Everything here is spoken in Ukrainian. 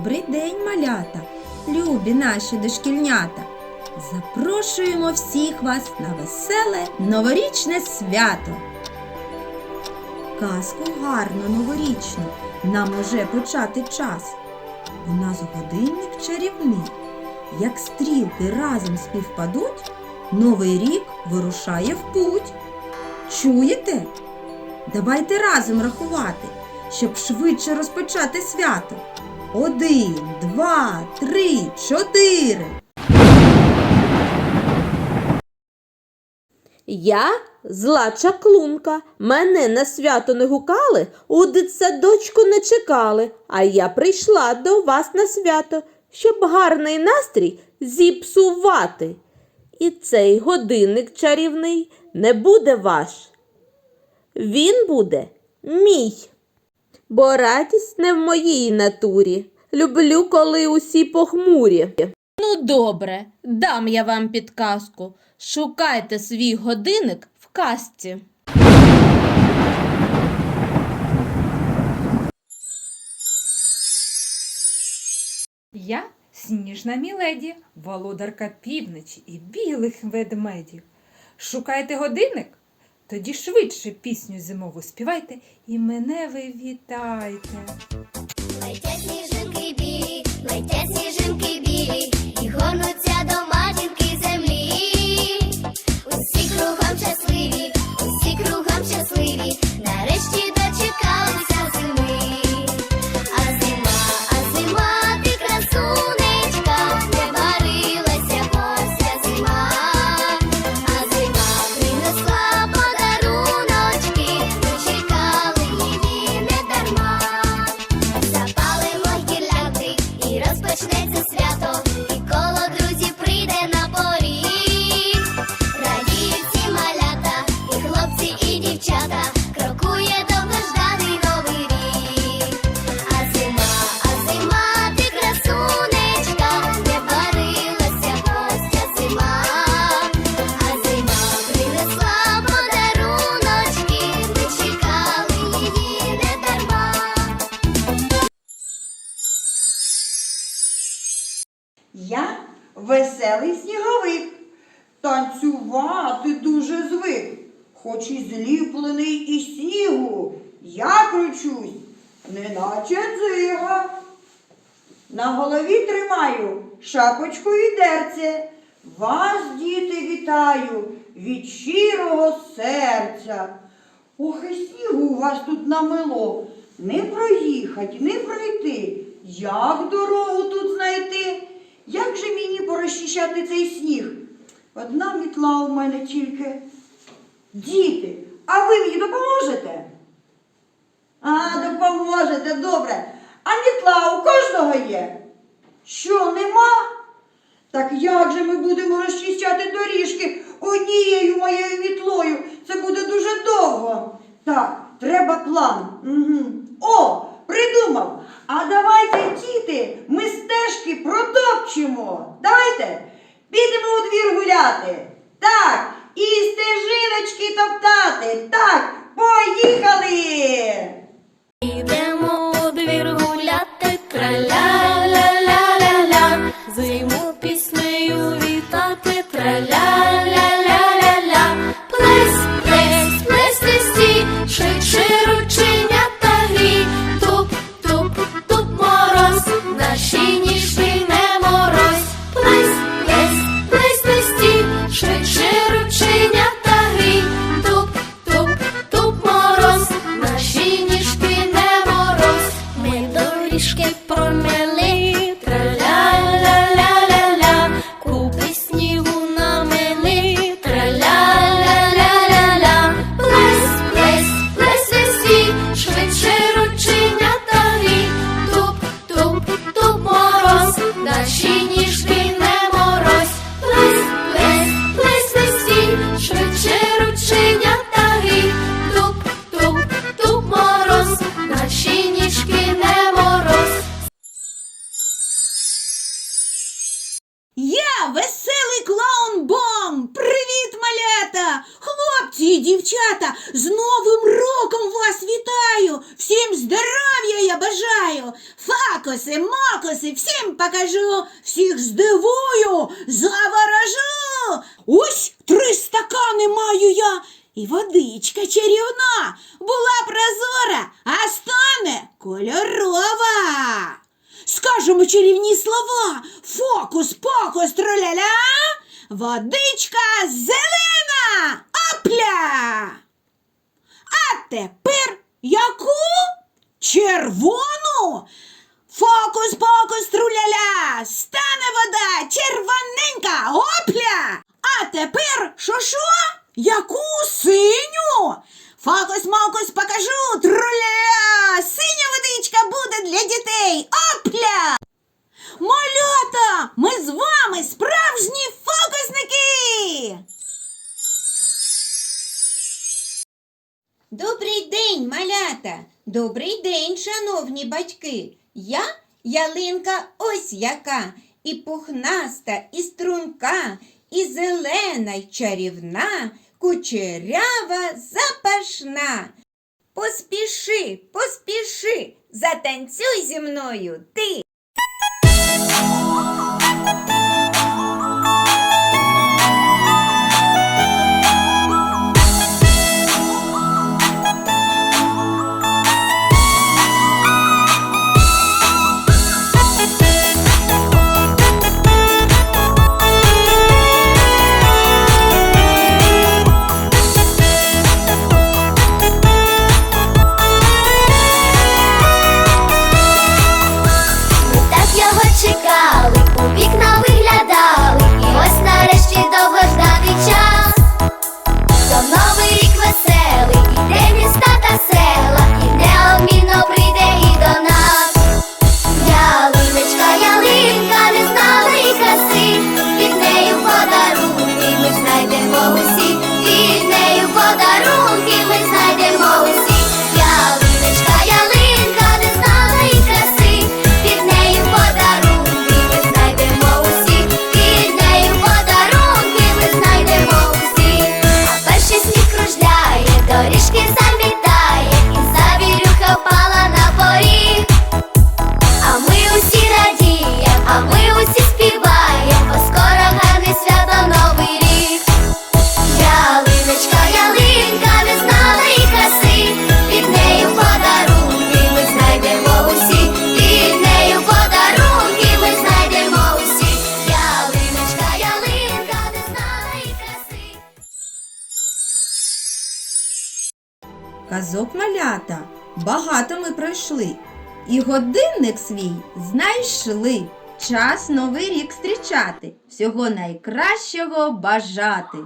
Добрий день, малята, любі наші дошкільнята. Запрошуємо всіх вас на веселе новорічне свято. Казку гарну новорічну нам уже почати час. У нас годинник чарівний. Як стрілки разом співпадуть, новий рік вирушає в путь. Чуєте? Давайте разом рахувати, щоб швидше розпочати свято. Один, два, три, чотири. Я зла чаклунка. Мене на свято не гукали, у дитсадочку не чекали, а я прийшла до вас на свято, щоб гарний настрій зіпсувати. І цей годинник чарівний не буде ваш. Він буде мій. Бо радість не в моїй натурі. Люблю, коли усі похмурі. Ну, добре, дам я вам підказку. Шукайте свій годинник в казці. Я сніжна міледі, володарка півночі і білих ведмедів. Шукаєте годинник? Тоді швидше пісню зимову співайте і мене ви вітайте. Веселий сніговик, танцювати дуже звик, хоч і зліплений із снігу, я кручусь, неначе дзига. На голові тримаю шапочку і дерце. Вас, діти, вітаю від щирого серця. Ох, і снігу у вас тут намело. Не проїхать, не пройти. Як дорогу тут знайти? Як же мені порозчищати цей сніг? Одна мітла у мене тільки. Діти, а ви мені допоможете? А, допоможете, добре. А мітла у кожного є? Що, нема? Так як же ми будемо розчищати доріжки однією моєю мітлою? Це буде дуже довго. Так, треба план. Угу. О, придумав. А давайте, діти, ми стежки протопчемо. Давайте підемо у двір гуляти. Так, і стежиночки топтати. Так, поїхали! Ідемо у двір гуляти, покажу, всіх здивую, заворожу. Ось три стакани маю я, і водичка чарівна була прозора, а стане кольорова. Скажемо чарівні слова. Фокус, покус, труляля. Водичка зелена. Опля! А тепер яку? Червону? Фокус, покус, труляля, стане вода червоненька, опля! А тепер що? Яку синю? Фокус, мокус покажу, труляля, синя водичка буде для дітей, опля! Малята, ми з вами справжні фокусники! Добрий день, малята! Добрий день, шановні батьки! Я ялинка ось яка, і пухнаста, і струнка, і зелена, й чарівна, кучерява, запашна. Поспіши, поспіши, затанцюй зі мною ти. Казок малята, багато ми пройшли, і годинник свій знайшли. Час новий рік зустрічати, всього найкращого бажати.